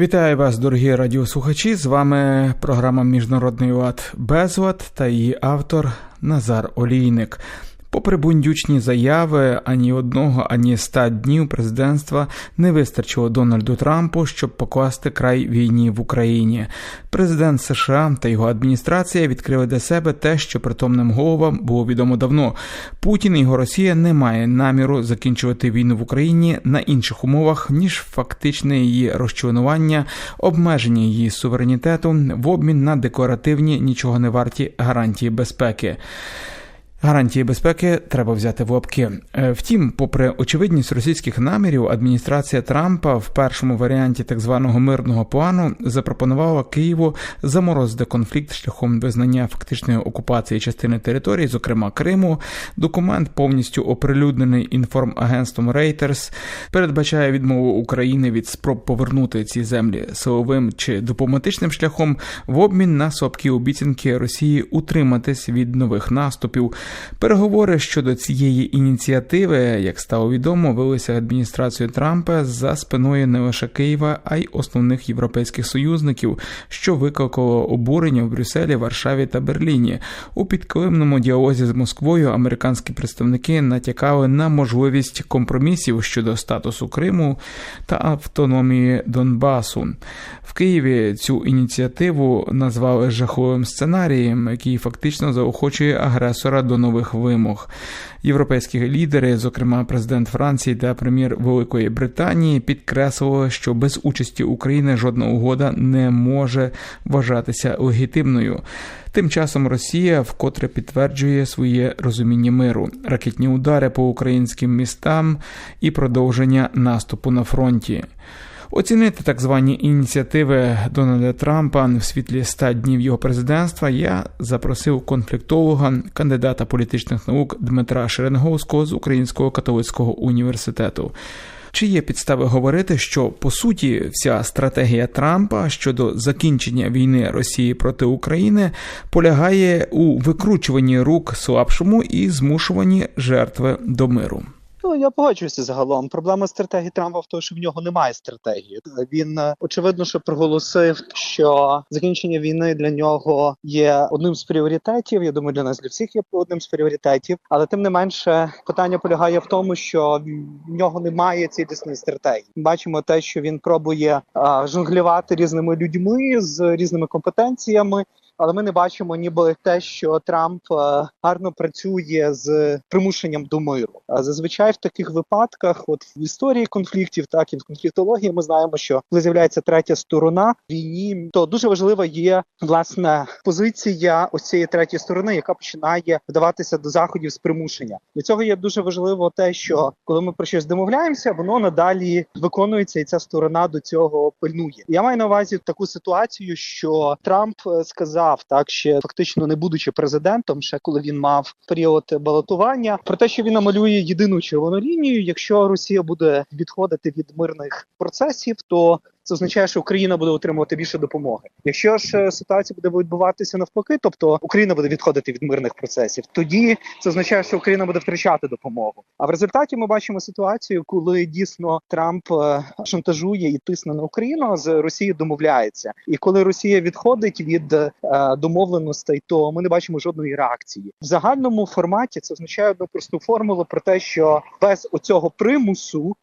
Вітаю вас, дорогі радіослухачі. З вами програма Міжнародний лад Безлад та її автор Назар Олійник. Попри бундючні заяви, ані одного, ані ста днів президентства не вистачило Дональду Трампу, щоб покласти край війні в Україні. Президент США та його адміністрація відкрили для себе те, що притомним головам було відомо давно. Путін і його Росія не має наміру закінчувати війну в Україні на інших умовах ніж фактичне її розчленування, обмеження її суверенітету в обмін на декларативні нічого не варті гарантії безпеки. Гарантії безпеки треба взяти в лапки. Е, втім, попри очевидність російських намірів, адміністрація Трампа в першому варіанті так званого мирного плану запропонувала Києву заморозити конфлікт шляхом визнання фактичної окупації частини території, зокрема Криму. Документ повністю оприлюднений інформагентством Reuters, передбачає відмову України від спроб повернути ці землі силовим чи дипломатичним шляхом в обмін на слабкі обіцянки Росії утриматись від нових наступів. Переговори щодо цієї ініціативи, як стало відомо, велися адміністрацією Трампа за спиною не лише Києва, а й основних європейських союзників, що викликало обурення в Брюсселі, Варшаві та Берліні. У підкилимному діалозі з Москвою американські представники натякали на можливість компромісів щодо статусу Криму та автономії Донбасу. В Києві цю ініціативу назвали жахливим сценарієм, який фактично заохочує агресора до нових вимог. Європейські лідери, зокрема президент Франції та прем'єр Великої Британії, підкреслили, що без участі України жодна угода не може вважатися легітимною. Тим часом Росія вкотре підтверджує своє розуміння миру, ракетні удари по українським містам і продовження наступу на фронті. Оцінити так звані ініціативи Дональда Трампа в світлі 100 днів його президентства я запросив конфліктолога, кандидата політичних наук Дмитра Шеренговського з Українського католицького університету. Чи є підстави говорити, що по суті вся стратегія Трампа щодо закінчення війни Росії проти України полягає у викручуванні рук слабшому і змушуванні жертви до миру? Ну я погоджуюся загалом. Проблема стратегії Трампа в тому, що в нього немає стратегії. Він е, очевидно, що проголосив, що закінчення війни для нього є одним з пріоритетів. Я думаю, для нас для всіх є одним з пріоритетів. Але тим не менше, питання полягає в тому, що в нього немає цілісної стратегії. Бачимо те, що він пробує а, жонглювати різними людьми з різними компетенціями але ми не бачимо, ніби те, що Трамп е, гарно працює з примушенням до миру. А зазвичай в таких випадках, от в історії конфліктів, так і в конфліктології, ми знаємо, що коли з'являється третя сторона війні, то дуже важлива є власне позиція ось цієї третьої сторони, яка починає вдаватися до заходів з примушення. Для цього є дуже важливо те, що коли ми про щось домовляємося, воно надалі виконується, і ця сторона до цього пильнує. Я маю на увазі таку ситуацію, що Трамп е, сказав сказав, так ще фактично не будучи президентом, ще коли він мав період балотування, про те, що він намалює єдину червону лінію. Якщо Росія буде відходити від мирних процесів, то це означає, що Україна буде отримувати більше допомоги. Якщо ж е, ситуація буде відбуватися навпаки, тобто Україна буде відходити від мирних процесів, тоді це означає, що Україна буде втрачати допомогу. А в результаті ми бачимо ситуацію, коли дійсно Трамп е, шантажує і тисне на Україну з Росією домовляється. І коли Росія відходить від е, домовленостей, то ми не бачимо жодної реакції в загальному форматі. Це означає одну просту формулу про те, що без оцього примусу,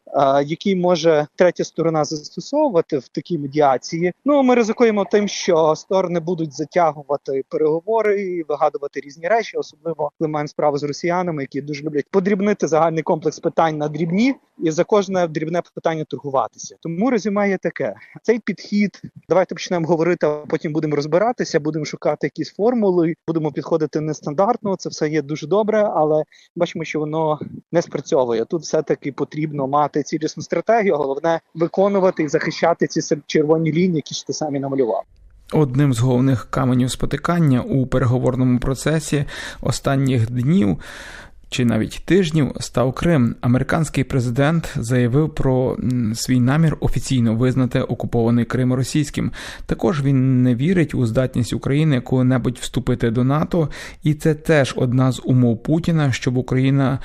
який може третя сторона застосовувати в такій медіації. Ну ми ризикуємо тим, що сторони будуть затягувати переговори і вигадувати різні речі, особливо коли маємо справу з росіянами, які дуже люблять подрібнити загальний комплекс питань на дрібні і за кожне дрібне питання торгуватися. Тому резюме є таке: цей підхід. Давайте почнемо говорити, а потім будемо розбиратися, будемо шукати якісь формули, будемо підходити нестандартно. Це все є дуже добре, але бачимо, що воно не спрацьовує. Тут все таки потрібно мати цілісну стратегію, головне виконувати і захищати ці червоні лінії, які ж ти самі намалював. Одним з головних каменів спотикання у переговорному процесі останніх днів. Чи навіть тижнів став Крим. Американський президент заявив про свій намір офіційно визнати окупований Крим російським. Також він не вірить у здатність України коли-небудь вступити до НАТО, і це теж одна з умов Путіна, щоб Україна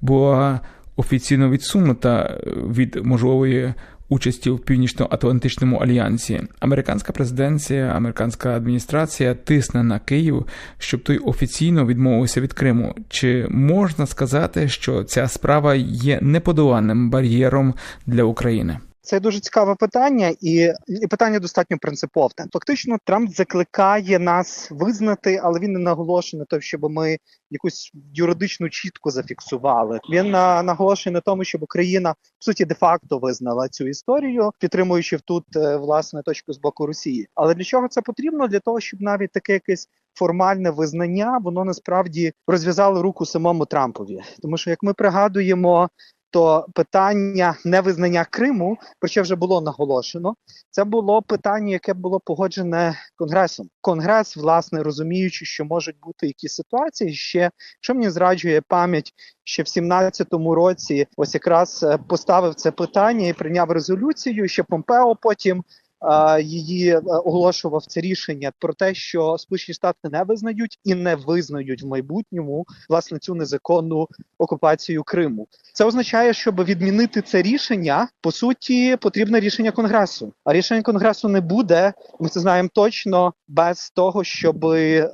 була офіційно відсунута від можливої участі в північно-атлантичному альянсі. Американська президенція, американська адміністрація тисне на Київ, щоб той офіційно відмовився від Криму. Чи можна сказати, що ця справа є неподоланним бар'єром для України? Це дуже цікаве питання, і, і питання достатньо принципове. Фактично, Трамп закликає нас визнати, але він не наголошує на те, щоб ми якусь юридичну чітко зафіксували. Він на, наголошує на тому, щоб Україна в суті де-факто визнала цю історію, підтримуючи тут е, власне точку з боку Росії. Але для чого це потрібно? Для того, щоб навіть таке якесь формальне визнання воно насправді розв'язало руку самому Трампові, тому що як ми пригадуємо. То питання невизнання Криму, про що вже було наголошено, це було питання, яке було погоджене конгресом. Конгрес, власне, розуміючи, що можуть бути якісь ситуації, ще що мені зраджує пам'ять, ще в 17-му році, ось якраз е, поставив це питання і прийняв резолюцію. Що Помпео потім її е, оголошував це рішення про те, що Сполучені Штати не визнають і не визнають в майбутньому власне цю незаконну окупацію Криму. Це означає, щоб відмінити це рішення, по суті, потрібне рішення конгресу. А рішення конгресу не буде. Ми це знаємо точно без того, щоб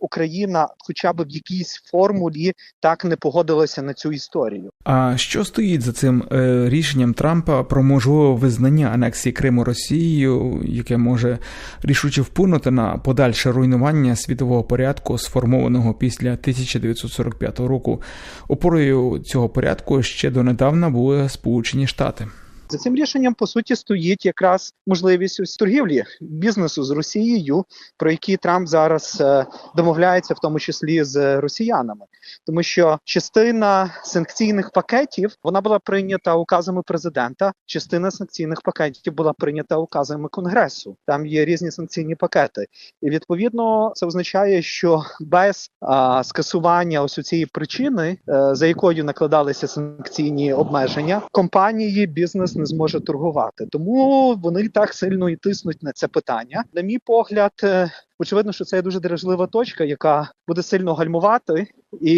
Україна, хоча б в якійсь формулі, так не погодилася на цю історію. А що стоїть за цим е, рішенням Трампа про можливе визнання анексії Криму Росією, яке може рішуче вплинути на подальше руйнування світового порядку, сформованого після 1945 року? Опорою цього порядку ще донедавна були Сполучені Штати. За цим рішенням по суті стоїть якраз можливість ось торгівлі бізнесу з Росією, про які Трамп зараз е, домовляється, в тому числі з росіянами, тому що частина санкційних пакетів вона була прийнята указами президента. Частина санкційних пакетів була прийнята указами конгресу. Там є різні санкційні пакети, і відповідно це означає, що без а, скасування ось цієї причини, е, за якою накладалися санкційні обмеження, компанії бізнес не зможе торгувати. Тому вони так сильно і тиснуть на це питання. На мій погляд, е, очевидно, що це є дуже дражлива точка, яка буде сильно гальмувати. І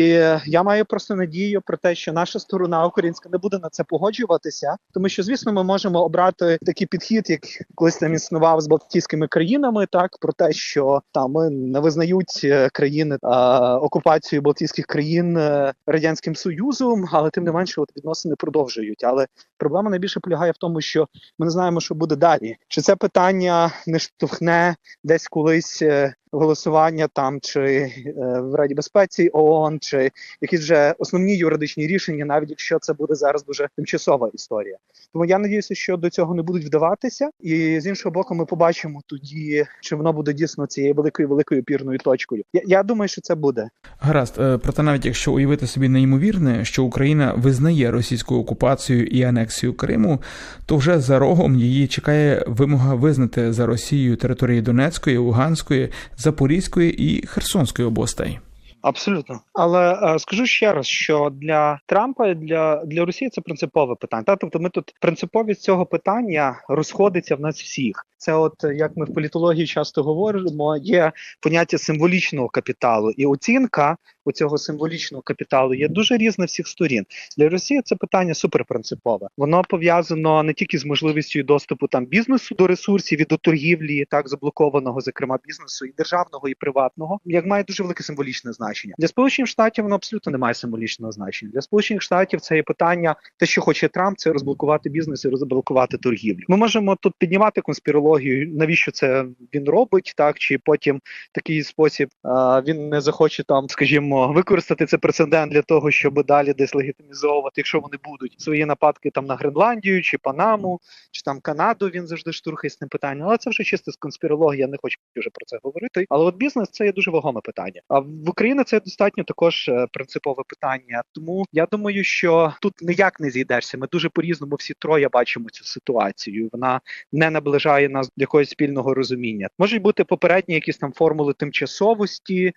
я маю просто надію про те, що наша сторона українська не буде на це погоджуватися, тому що, звісно, ми можемо обрати такий підхід, як колись там існував з Балтійськими країнами, так про те, що там не визнають е, країни а, окупацію Балтійських країн е, радянським союзом, але тим не менше, от відносини продовжують. Але проблема найбільше полягає в тому, що ми не знаємо, що буде далі. Чи це питання не штовхне десь колись е, голосування там чи е, в Раді безпеці ООН, чи якісь вже основні юридичні рішення, навіть якщо це буде зараз дуже тимчасова історія. Тому я надіюся, що до цього не будуть вдаватися, і з іншого боку, ми побачимо тоді, чи воно буде дійсно цією великою великою пірною точкою. Я, я думаю, що це буде гаразд. Е, проте, навіть якщо уявити собі неймовірне, що Україна визнає російську окупацію і анексію Криму, то вже за рогом її чекає вимога визнати за Росією території Донецької, Луганської. Запорізької і Херсонської областей. Абсолютно, але е, скажу ще раз, що для Трампа і для для Росії це принципове питання. Та тобто, ми тут принциповість цього питання розходиться в нас всіх. Це, от як ми в політології часто говоримо, є поняття символічного капіталу і оцінка у цього символічного капіталу є дуже різна всіх сторін. Для Росії це питання суперпринципове. Воно пов'язано не тільки з можливістю доступу там бізнесу до ресурсів і до торгівлі, так заблокованого, зокрема бізнесу, і державного, і приватного, як має дуже велике символічне значення. Для сполучених штатів воно абсолютно не має символічного значення. Для сполучених штатів це є питання, те, що хоче Трамп, це розблокувати бізнес і розблокувати торгівлю. Ми можемо тут піднімати конспірологію, навіщо це він робить, так чи потім такий спосіб а, він не захоче там, скажімо використати це прецедент для того, щоб далі десь легітимізовувати, якщо вони будуть свої нападки там на Гренландію чи Панаму, чи там Канаду. Він завжди штурхає з цим питанням. Але це вже чисто з конспірології, я не хочу вже про це говорити. Але от бізнес це є дуже вагоме питання. А в Україні це достатньо також е, принципове питання. Тому я думаю, що тут ніяк не зійдешся. Ми дуже по різному всі троє бачимо цю ситуацію. Вона не наближає нас до якогось спільного розуміння. Можуть бути попередні якісь там формули тимчасовості.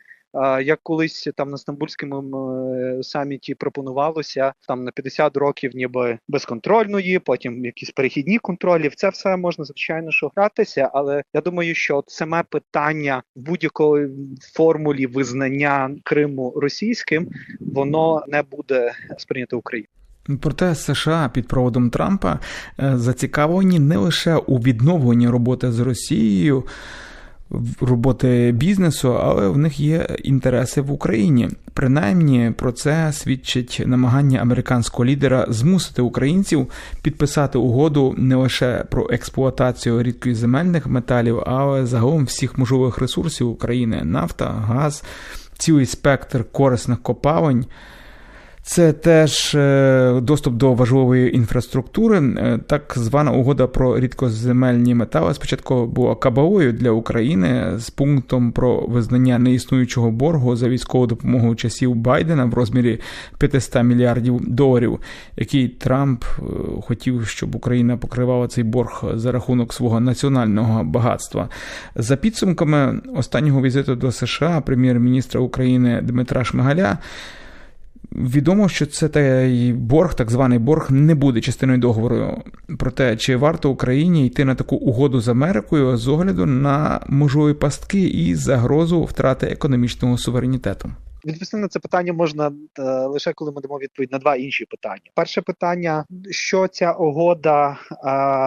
Як колись там на стамбульському е, саміті пропонувалося там на 50 років, ніби безконтрольної, потім якісь перехідні контролі. В це все можна звичайно що гратися, але я думаю, що саме питання будь-якої формулі визнання Криму російським воно не буде сприйнято Україною. Проте США під проводом Трампа е, зацікавлені не лише у відновленні роботи з Росією, роботи бізнесу, але в них є інтереси в Україні. Принаймні про це свідчить намагання американського лідера змусити українців підписати угоду не лише про експлуатацію рідкоземельних металів, але загалом всіх можливих ресурсів України: нафта, газ, цілий спектр корисних копалень. Це теж е, доступ до важливої інфраструктури. Е, так звана угода про рідкоземельні метали спочатку була кабалою для України з пунктом про визнання неіснуючого боргу за військову допомогу часів Байдена в розмірі 500 мільярдів доларів, який Трамп е, хотів, щоб Україна покривала цей борг за рахунок свого національного багатства. За підсумками останнього візиту до США прем'єр-міністра України Дмитра Шмигаля. Відомо, що це той борг, так званий борг, не буде частиною договору. про те, чи варто Україні йти на таку угоду з Америкою з огляду на можливі пастки і загрозу втрати економічного суверенітету. Відповісти на це питання можна е, лише коли ми дамо відповідь на два інші питання. Перше питання: що ця угода, е,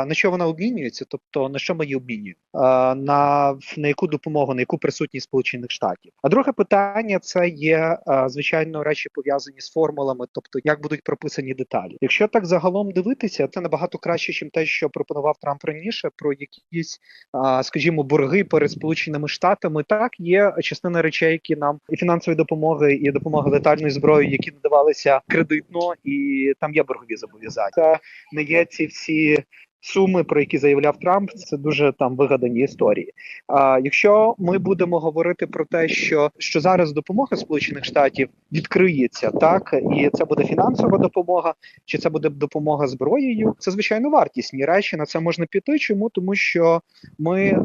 на що вона обмінюється, тобто на що ми її обмінюємо, е, на на яку допомогу, на яку присутність Сполучених Штатів. А друге питання це є звичайно речі пов'язані з формулами, тобто як будуть прописані деталі. Якщо так загалом дивитися, це набагато краще, ніж те, що пропонував Трамп раніше, про якісь, скажімо, борги перед Сполученими Штатами. Так є частина речей, які нам і фінансові допомоги допомоги і допомоги летальної зброї, які надавалися кредитно, і там є боргові зобов'язання. Не є ці всі. Суми, про які заявляв Трамп, це дуже там вигадані історії. А якщо ми будемо говорити про те, що що зараз допомога Сполучених Штатів відкриється, так і це буде фінансова допомога, чи це буде допомога зброєю, це звичайно вартісні речі. На це можна піти. Чому тому, що ми е,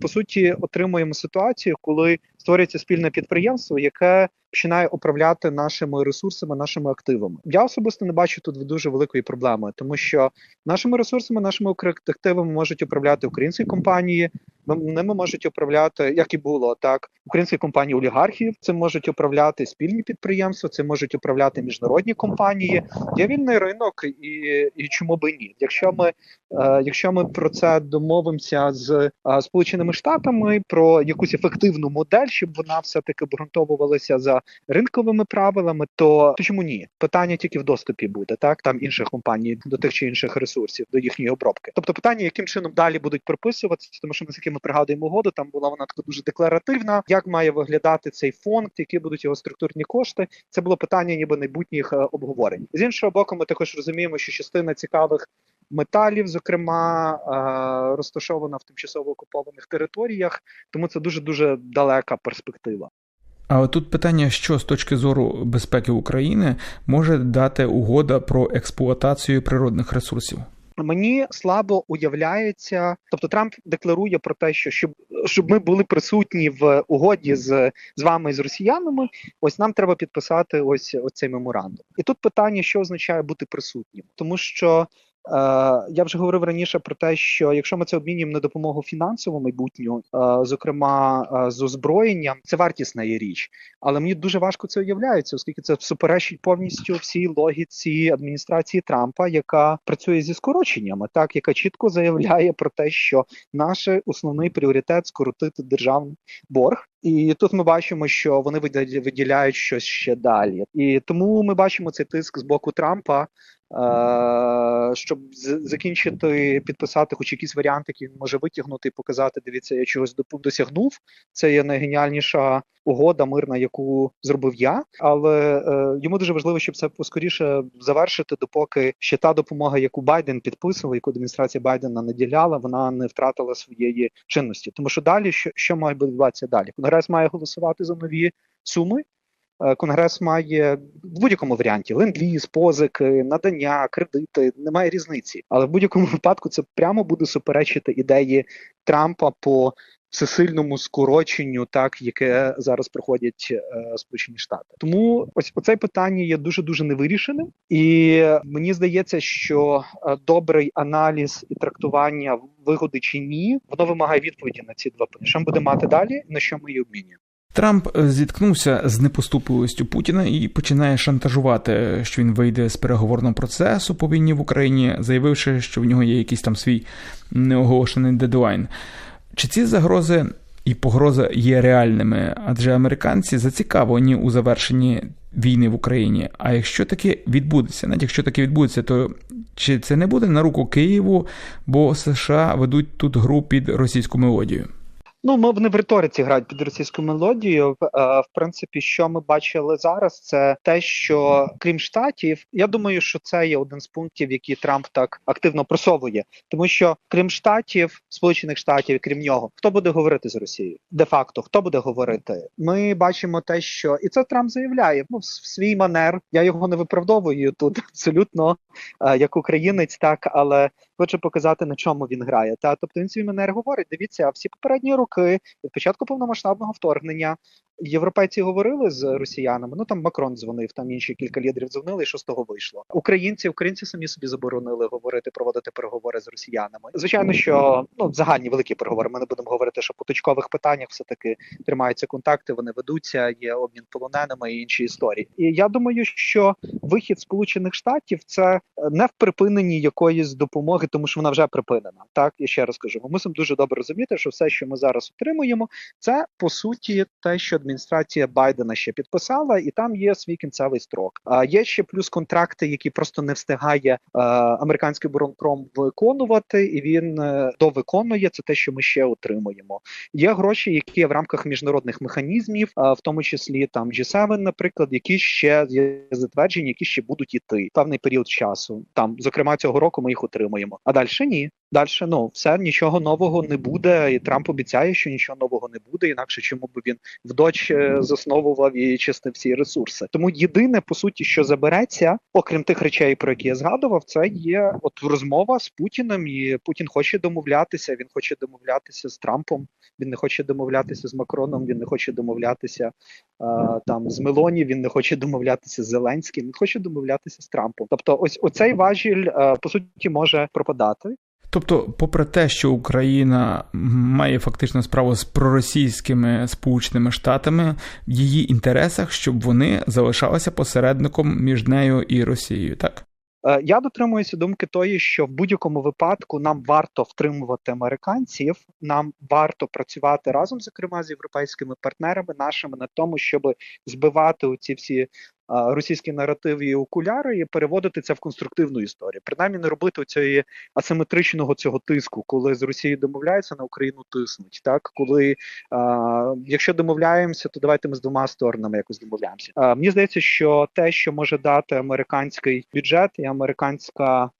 по суті отримуємо ситуацію, коли створюється спільне підприємство, яке починає управляти нашими ресурсами, нашими активами. Я особисто не бачу тут дуже великої проблеми, тому що нашими ресурсами, нашими активами можуть управляти українські компанії. Ними можуть управляти, як і було так, українські компанії олігархів. Цим можуть управляти спільні підприємства, цим можуть управляти міжнародні компанії. Є вільний ринок, і і чому би ні? Якщо ми е, якщо ми про це домовимося з е, сполученими штатами про якусь ефективну модель, щоб вона все таки обґрунтовувалася за ринковими правилами, то, чому ні? Питання тільки в доступі буде, так там інших компаній до тих чи інших ресурсів, до їхньої обробки. Тобто питання, яким чином далі будуть прописуватися, тому що наскільки ми пригадуємо угоду, там була вона така дуже декларативна. Як має виглядати цей фонд, які будуть його структурні кошти? Це було питання, ніби майбутніх е, обговорень. З іншого боку, ми також розуміємо, що частина цікавих. Металів, зокрема, е, розташована в тимчасово окупованих територіях, тому це дуже дуже далека перспектива. Але тут питання, що з точки зору безпеки України може дати угода про експлуатацію природних ресурсів. Мені слабо уявляється, тобто Трамп декларує про те, що щоб щоб ми були присутні в угоді з з вами з росіянами. Ось нам треба підписати ось, ось цей меморандум. І тут питання, що означає бути присутнім, тому що я вже говорив раніше про те, що якщо ми це обмінюємо на допомогу фінансову майбутню, е, зокрема е, з озброєнням, це вартісна є річ, але мені дуже важко це уявляється, оскільки це суперечить повністю всій логіці адміністрації Трампа, яка працює зі скороченнями, так яка чітко заявляє про те, що наш основний пріоритет скоротити державний борг. І тут ми бачимо, що вони виділяють щось ще далі, і тому ми бачимо цей тиск з боку Трампа Е, щоб закінчити підписати хоч якісь варіанти, які він може витягнути і показати. Дивіться, я чогось досягнув. Це є найгеніальніша угода мирна, яку зробив я. Але е, йому дуже важливо, щоб це поскоріше завершити, допоки ще та допомога, яку Байден підписував, яку адміністрація Байдена наділяла, вона не втратила своєї чинності. Тому що далі що, що має відбуватися далі? Конгрес має голосувати за нові суми. Е, Конгрес має в будь-якому варіанті ленд-ліз, позики, надання, кредити, немає різниці. Але в будь-якому випадку це прямо буде суперечити ідеї Трампа по всесильному скороченню, так яке зараз проходять е, Сполучені Штати. Тому ось оце питання є дуже дуже невирішеним, і мені здається, що е, добрий аналіз і трактування вигоди чи ні, воно вимагає відповіді на ці два питання. Що ми будемо мати далі, на що ми її обмінюємо. Трамп е, зіткнувся з непоступливістю Путіна і починає шантажувати, що він вийде з переговорного процесу по війні в Україні, заявивши, що в нього є якийсь там свій неоголошений дедлайн. Чи ці загрози і погроза є реальними? Адже американці зацікавлені у завершенні війни в Україні. А якщо таке відбудеться, навіть якщо таке відбудеться, то чи це не буде на руку Києву, бо США ведуть тут гру під російську мелодію? Ну, ми вони в риториці грають під російську мелодію. В, е, в принципі, що ми бачили зараз, це те, що крім штатів, я думаю, що це є один з пунктів, які Трамп так активно просовує, тому що крім штатів, сполучених штатів, крім нього, хто буде говорити з Росією? Де факто, хто буде говорити? Ми бачимо те, що і це Трамп заявляє. Ну, в свій манер. Я його не виправдовую тут абсолютно е, як українець, так але хочу показати на чому він грає. Та тобто він свій манер говорить. Дивіться, всі попередні роки від початку повномасштабного вторгнення європейці говорили з росіянами. Ну там Макрон дзвонив, там інші кілька лідерів дзвонили, і що з того вийшло. Українці, українці самі собі заборонили говорити, проводити переговори з росіянами. Звичайно, що ну загальні великі переговори. Ми не будемо говорити, що по точкових питаннях все таки тримаються контакти, вони ведуться, є обмін полоненими і інші історії. І я думаю, що вихід Сполучених Штатів це не в припиненні якоїсь допомоги, тому що вона вже припинена. Так я ще раз кажу, ми мусимо дуже добре розуміти, що все, що ми зараз отримуємо, це по суті те, що адміністрація Байдена ще підписала, і там є свій кінцевий строк. А є ще плюс контракти, які просто не встигає е, американський оборонпром виконувати, і він е, довиконує це те, що ми ще отримуємо. Є гроші, які в рамках міжнародних механізмів, е, в тому числі там G7, наприклад, які ще є затверджені, які ще будуть іти певний період часу. Там, зокрема, цього року ми їх отримуємо. А далі ні. Далі ну все нічого нового не буде, і Трамп обіцяє, що нічого нового не буде. Інакше чому б він вдоч засновував і чистив всі ресурси. Тому єдине по суті, що забереться, окрім тих речей, про які я згадував, це є от розмова з Путіним. І Путін хоче домовлятися. Він хоче домовлятися з Трампом. Він не хоче домовлятися з Макроном. Він не хоче домовлятися а, там з Мелоні. Він не хоче домовлятися з Зеленським. Він хоче домовлятися з Трампом. Тобто, ось оцей важіль а, по суті може пропадати. Тобто, попри те, що Україна має фактично справу з проросійськими сполученими штатами, в її інтересах, щоб вони залишалися посередником між нею і Росією, так? Я дотримуюся думки тої, що в будь-якому випадку нам варто втримувати американців, нам варто працювати разом, зокрема з європейськими партнерами нашими на тому, щоб збивати оці всі російські наратив і окуляри і переводити це в конструктивну історію. Принаймні не робити цієї асиметричного цього тиску, коли з Росією домовляються на Україну тиснуть. Так коли а, якщо домовляємося, то давайте ми з двома сторонами якось домовляємося. А, Мені здається, що те, що може дати американський бюджет і американська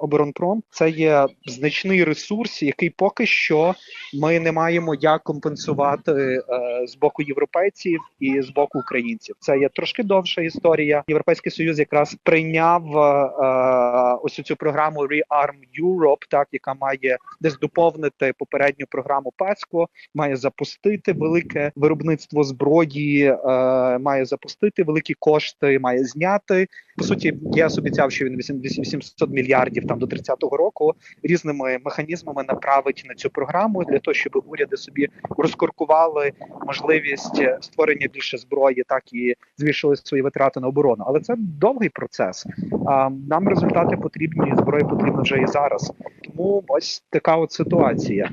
оборонпром це є значний ресурс, який поки що ми не маємо як компенсувати е, з боку європейців і з боку українців. Це є трошки довша історія. Європейський союз якраз прийняв е, ось цю програму Rearm Europe, так яка має десь доповнити попередню програму ПЕСКО, має запустити велике виробництво зброї, е, має запустити великі кошти, має зняти по суті. Я обіцяв, що він 800 мільйонів мільярдів там до 30-го року різними механізмами направить на цю програму для того, щоб уряди собі розкоркували можливість створення більше зброї, так і збільшили свої витрати на оборону. Але це довгий процес. А нам результати потрібні зброї потрібно вже і зараз. Тому ось така от ситуація.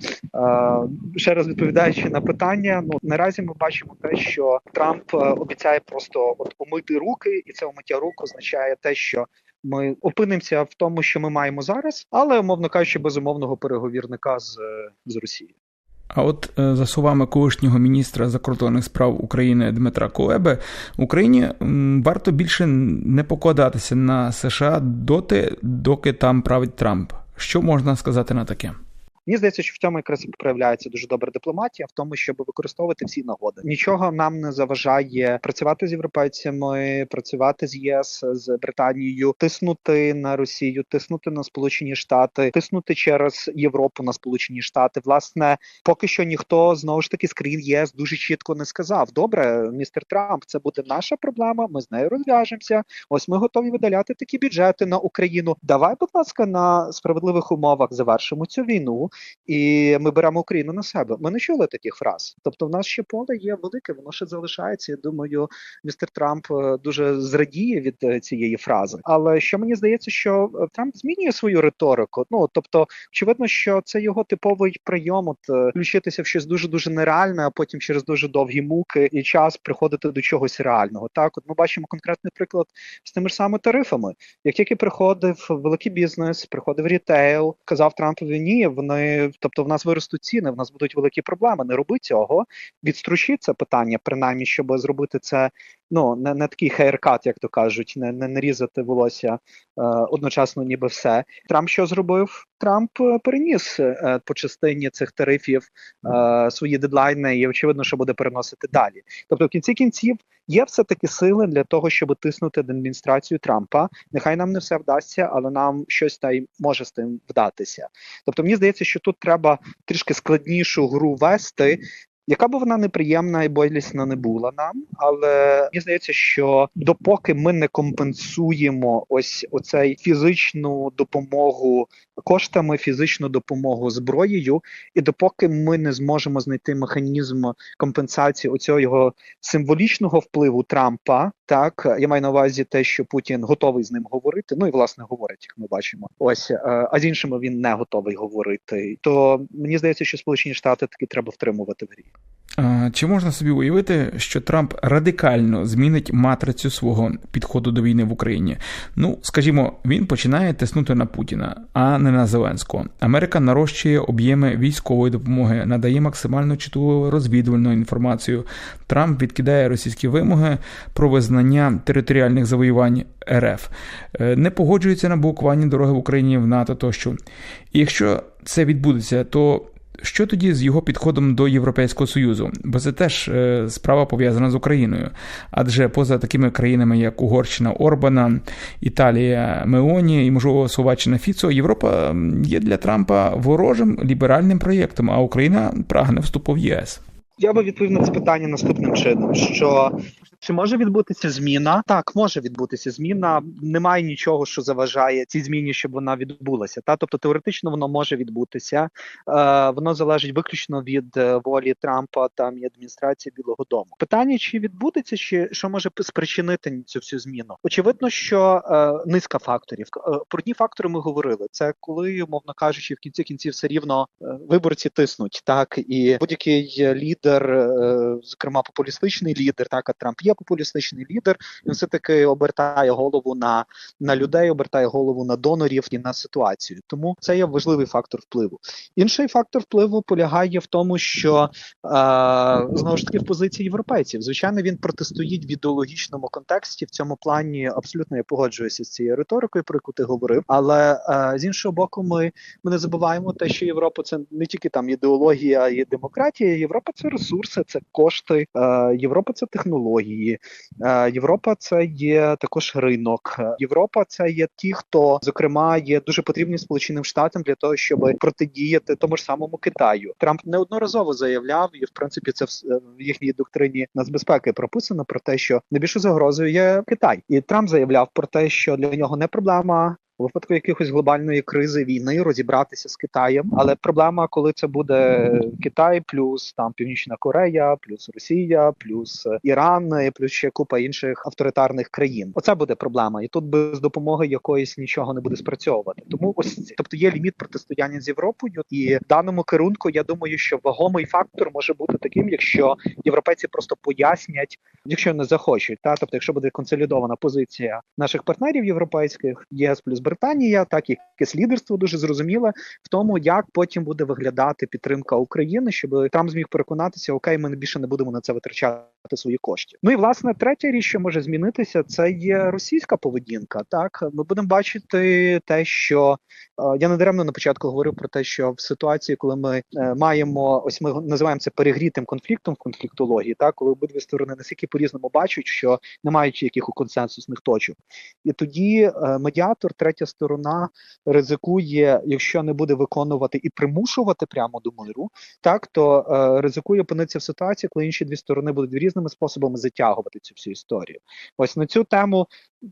Ще раз відповідаючи на питання, ну наразі ми бачимо те, що Трамп обіцяє просто от помити руки, і це умиття рук означає те, що ми опинимося в тому, що ми маємо зараз, але умовно кажучи, безумовного переговірника з, з Росією. А от за словами колишнього міністра закордонних справ України Дмитра Кулеби, Україні варто більше не покладатися на США доти, доки там править Трамп. Що можна сказати на таке? Мені здається, що в цьому якраз проявляється дуже добра дипломатія, в тому, щоб використовувати всі нагоди. Нічого нам не заважає працювати з європейцями, працювати з ЄС з Британією, тиснути на Росію, тиснути на Сполучені Штати, тиснути через Європу на Сполучені Штати. Власне, поки що ніхто знову ж таки з країн ЄС дуже чітко не сказав: добре, містер Трамп, це буде наша проблема. Ми з нею розв'яжемося. Ось ми готові видаляти такі бюджети на Україну. Давай, будь ласка, на справедливих умовах завершимо цю війну. І ми беремо Україну на себе. Ми не чули таких фраз. Тобто, в нас ще поле є велике, воно ще залишається. Я думаю, містер Трамп е, дуже зрадіє від е, цієї фрази. Але що мені здається, що е, Трамп змінює свою риторику. Ну тобто, очевидно, що це його типовий прийом, от включитися в щось дуже дуже нереальне, а потім через дуже довгі муки і час приходити до чогось реального. Так, от ми бачимо конкретний приклад з тими ж самими тарифами. Як тільки приходив великий бізнес, приходив рітейл, казав Трампові, ні, вони, тобто в нас виростуть ціни, в нас будуть великі проблеми. Не роби цього, відстручи це питання, принаймні, щоб зробити це. Ну не, не такий хейркат, як то кажуть, не не, не різати волосся е, одночасно, ніби все. Трамп що зробив? Трамп е, переніс е, по частині цих тарифів е, свої дедлайни, і очевидно, що буде переносити далі. Тобто, в кінці кінців є все таки сили для того, щоб тиснути на адміністрацію Трампа. Нехай нам не все вдасться, але нам щось та й може з тим вдатися. Тобто, мені здається, що тут треба трішки складнішу гру вести. Яка б вона неприємна і болісна не була нам, але мені здається, що допоки ми не компенсуємо ось оцей фізичну допомогу коштами, фізичну допомогу зброєю, і допоки ми не зможемо знайти механізм компенсації оцього символічного впливу Трампа, так я маю на увазі те, що Путін готовий з ним говорити. Ну і власне говорить, як ми бачимо. Ось е, а з іншими він не готовий говорити. То мені здається, що Сполучені Штати таки треба втримувати в грі. Чи можна собі уявити, що Трамп радикально змінить матрицю свого підходу до війни в Україні? Ну, скажімо, він починає тиснути на Путіна, а не на Зеленського. Америка нарощує об'єми військової допомоги, надає максимально чітку розвідувальну інформацію. Трамп відкидає російські вимоги про визнання територіальних завоювань РФ, не погоджується на блокування дороги в Україні в НАТО тощо. І якщо це відбудеться, то що тоді з його підходом до Європейського Союзу? Бо це теж е, справа пов'язана з Україною. Адже поза такими країнами, як Угорщина Орбана, Італія Меоні і, можливо, Словаччина Фіцо, Європа є для Трампа ворожим ліберальним проєктом, а Україна прагне вступу в ЄС. Я би відповів на це питання наступним чином: що чи може відбутися зміна? Так, може відбутися зміна. Немає нічого, що заважає цій зміні, щоб вона відбулася. Та тобто теоретично воно може відбутися. Е, Воно залежить виключно від е, волі Трампа там і адміністрації Білого Дому. Питання чи відбудеться, чи що може спричинити цю всю зміну? Очевидно, що е, низка факторів. Е, про одні фактори ми говорили. Це коли, умовно кажучи, в кінці кінців все рівно е, виборці тиснуть, так і будь-який лідер, е, зокрема популістичний лідер, так а Трамп є популістичний лідер, він все таки обертає голову на на людей, обертає голову на донорів і на ситуацію. Тому це є важливий фактор впливу. Інший фактор впливу полягає в тому, що е, знову ж таки в позиції європейців, звичайно, він протистоїть в ідеологічному контексті. В цьому плані абсолютно я погоджуюся з цією риторикою, про яку ти говорив. Але е, з іншого боку, ми, ми не забуваємо те, що Європа це не тільки там ідеологія і демократія. Європа це ресурси, це кошти, е, Європа це технології. Е, Європа це є також ринок. Європа це є ті, хто зокрема є дуже потрібні Сполученим Штатам для того, щоб протидіяти тому ж самому Китаю. Трамп неодноразово заявляв, і в принципі це в їхній доктрині нацбезпеки прописано про те, що найбільшою загрозою є Китай, і Трамп заявляв про те, що для нього не проблема у випадку якихось глобальної кризи війни розібратися з Китаєм. Але проблема, коли це буде Китай, плюс там Північна Корея, плюс Росія, плюс Іран, плюс ще купа інших авторитарних країн. Оце буде проблема, і тут без допомоги якоїсь нічого не буде спрацьовувати. Тому ось тобто є ліміт протистояння з Європою, і в даному керунку я думаю, що вагомий фактор може бути таким, якщо європейці просто пояснять, якщо не захочуть, та тобто, якщо буде консолідована позиція наших партнерів європейських, ЄС плюс Британія, так і якесь лідерство дуже зрозуміле в тому, як потім буде виглядати підтримка України, щоб Трамп зміг переконатися, окей, ми більше не будемо на це витрачати свої кошти. Ну і власне третя річ, що може змінитися, це є російська поведінка. Так ми будемо бачити те, що я не даремно на початку говорив про те, що в ситуації, коли ми е, маємо ось ми називаємо це перегрітим конфліктом в конфліктології, так коли обидві сторони настільки по різному бачать, що не мають яких консенсусних точок, і тоді е, медіатор, третя сторона ризикує, якщо не буде виконувати і примушувати прямо до миру, так то е, ризикує опинитися в ситуації, коли інші дві сторони будуть різними способами затягувати цю всю історію. Ось на цю тему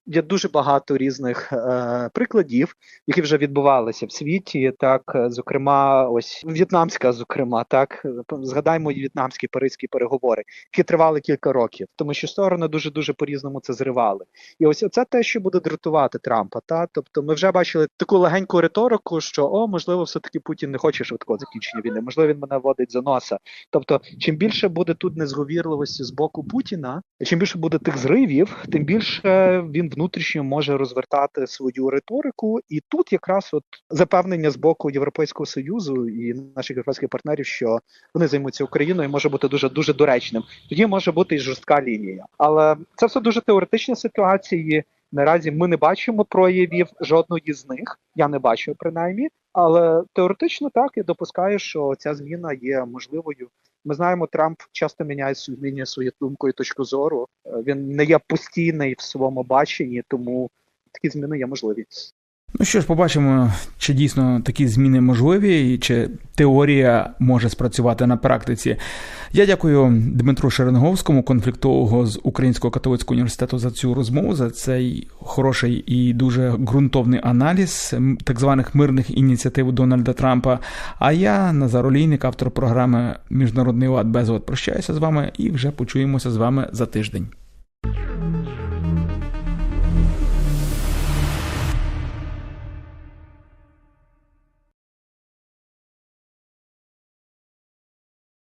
є дуже багато різних е, прикладів, які вже відбувалися в світі, так зокрема, ось в'єтнамська, зокрема, так згадаймо в'єтнамські паризькі переговори, які тривали кілька років, тому що сторони дуже дуже по різному це зривали. І ось це те, що буде дратувати Трампа. Та тобто, ми вже бачили таку легеньку риторику, що о, можливо, все таки Путін не хоче швидкого закінчення війни, можливо, він мене водить за носа. Тобто, чим більше буде тут незговірливості з боку Путіна, чим більше буде тих зривів, тим більше він внутрішньо може розвертати свою риторику, і тут якраз от запевнення з боку Європейського союзу і наших європейських партнерів, що вони займуться Україною, може бути дуже дуже доречним. Тоді може бути і жорстка лінія, але це все дуже теоретичні ситуації. Наразі ми не бачимо проявів жодної з них. Я не бачу принаймні, але теоретично так я допускаю, що ця зміна є можливою. Ми знаємо, Трамп часто міняє змінює свою думку і точку зору. Е, Він не є постійний в своєму баченні, тому такі зміни є можливі. Ну що ж, побачимо, чи дійсно такі зміни можливі, і чи теорія може спрацювати на практиці. Я дякую Дмитру Шеренговському, конфліктологу з Українського католицького університету, за цю розмову, за цей хороший і дуже ґрунтовний аналіз так званих мирних ініціатив Дональда Трампа. А я, Назар Олійник, автор програми Міжнародний лад безлад, прощаюся з вами і вже почуємося з вами за тиждень.